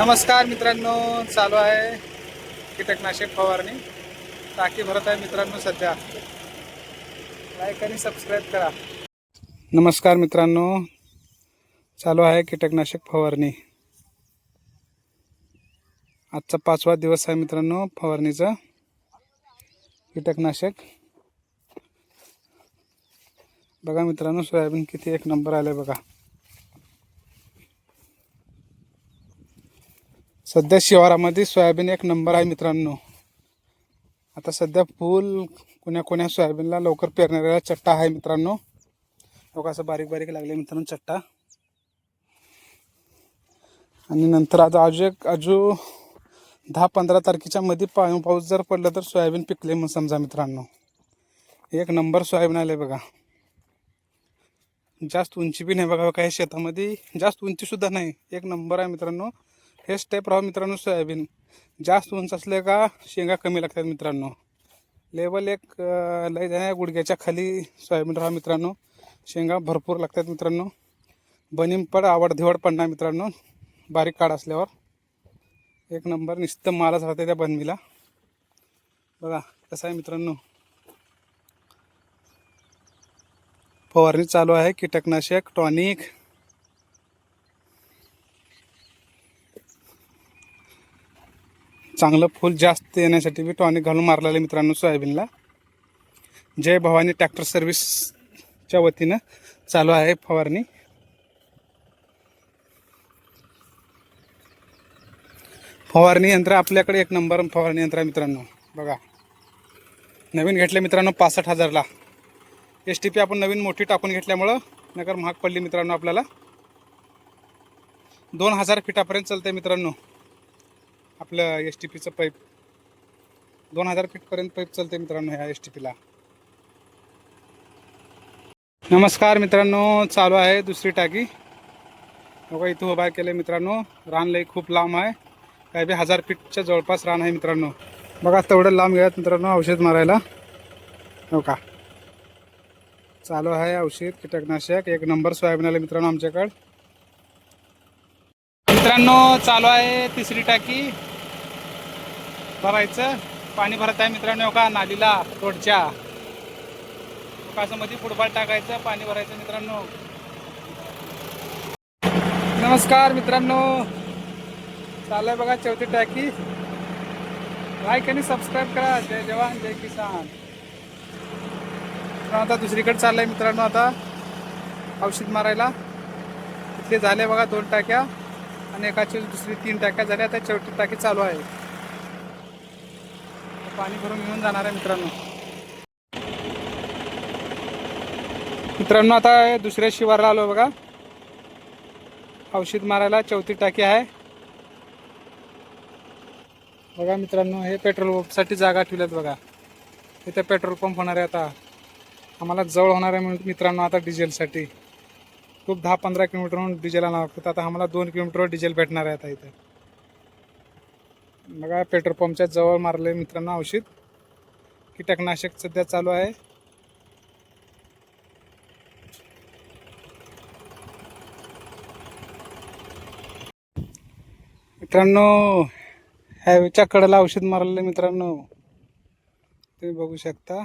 नमस्कार मित्रांनो चालू आहे कीटकनाशक फवारणी. टाकी भरत आहे मित्रांनो सध्या. लाईक आणि सबस्क्राईब करा. नमस्कार मित्रांनो चालू आहे कीटकनाशक फवारणी. आजचा पाचवा दिवस आहे मित्रांनो फवारणीचा. कीटकनाशक. बघा मित्रांनो सोयाबीन किती एक नंबर आले बघा. सध्या शिवारामध्ये सोयाबीन एक नंबर आहे मित्रांनो. आता सध्या फुल कोण्या कोण्या सोयाबीनला लवकर पेरणाऱ्याला चट्टा आहे मित्रांनो. लोक असं बारीक बारीक लागले मित्रांनो चट्टा. आणि नंतर आता अजून एक अजून दहा पंधरा तारखेच्या मध्ये पा पाऊस जर पडला तर सोयाबीन पिकले मग समजा मित्रांनो. एक नंबर सोयाबीन आले बघा. जास्त उंची बी नाही बघा काही शेतामध्ये जास्त उंची सुद्धा नाही. एक नंबर आहे मित्रांनो. हे स्टेप राहा मित्रांनो सोयाबीन. जास्त उंच असले का शेंगा कमी लागतात मित्रांनो. लेवल एक लय जाण्या गुडघ्याच्या खाली सोयाबीन राहा मित्रांनो. शेंगा भरपूर लागतात मित्रांनो. बनीम पड आवड पडणार मित्रांनो. बारीक काढ असल्यावर. एक नंबर निश्चित मालच राहते त्या बनमीला बघा कसं आहे मित्रांनो. फवारणी चालू आहे कीटकनाशक टॉनिक. चांगलं फूल जास्त येण्यासाठी मी टॉनिक घालून मारलेलं आहे मित्रांनो सोयाबीनला. जय भवानी ट्रॅक्टर सर्व्हिसच्या वतीनं चालू आहे फवारणी. फवारणी यंत्र आपल्याकडे एक नंबर फवारणी यंत्र आहे मित्रांनो. बघा. नवीन घेतले मित्रांनो पासष्ट हजारला. एस टी पी आपण नवीन मोठी टाकून घेतल्यामुळं नगर महाग पडली मित्रांनो आपल्याला. दोन हजार फिटापर्यंत चालते मित्रांनो. आपलं एस टी पीचं पाईप. दोन हजार फीटपर्यंत पाईप चालते मित्रांनो ह्या एस टी पीला नमस्कार मित्रांनो चालू आहे दुसरी टाकी. बघा इथं उभा केलं मित्रांनो. रान लई खूप लांब आहे. काय बी हजार फीटच्या जवळपास रान आहे मित्रांनो. बघा तेवढं लांब गेल्यात मित्रांनो औषध मारायला. हो का? चालू आहे औषध कीटकनाशक. एक नंबर सोयाबीन आले मित्रांनो आमच्याकडे. मित्रांनो चालू आहे तिसरी टाकी. भरायचं पाणी भरत आहे मित्रांनो का नालीला रोडच्या. कासामध्ये मध्ये फुटबॉल टाकायचं पाणी भरायचं मित्रांनो. नमस्कार मित्रांनो. चालय आहे बघा चौथी टाकी. लाईक आणि सबस्क्राईब करा. जय जवान जय किसान. आता दुसरीकडे चाललंय मित्रांनो आता. औषध मारायला. तिथले झाले बघा दोन टाक्या. आणि एकाची दुसरी तीन टाक्या झाल्या. आता चौथी टाकी चालू आहे. पाणी भरून घेऊन जाणार आहे मित्रांनो. मित्रांनो आता हे दुसऱ्या शिवारला आलो बघा. औषध मारायला चौथी टाकी आहे. बघा मित्रांनो हे पेट्रोल पंपसाठी जागा ठेवल्यात बघा. इथे पेट्रोल पंप होणार आहे आता. आम्हाला जवळ होणार आहे म्हणून मित्रांनो आता डिझेलसाठी. खूप दहा पंधरा किलोमीटरहून डिझेल आणावं लागतं. आता आम्हाला दोन किलोमीटरवर डिझेल भेटणार आहे आता इथे. बघा पेट्रोल पंपच्या जवळ मारले मित्रांनो औषध. कीटकनाशक सध्या चालू आहे. मित्रांनो हायवेच्या कडेला औषध मारलेलं मित्रांनो. तुम्ही बघू शकता.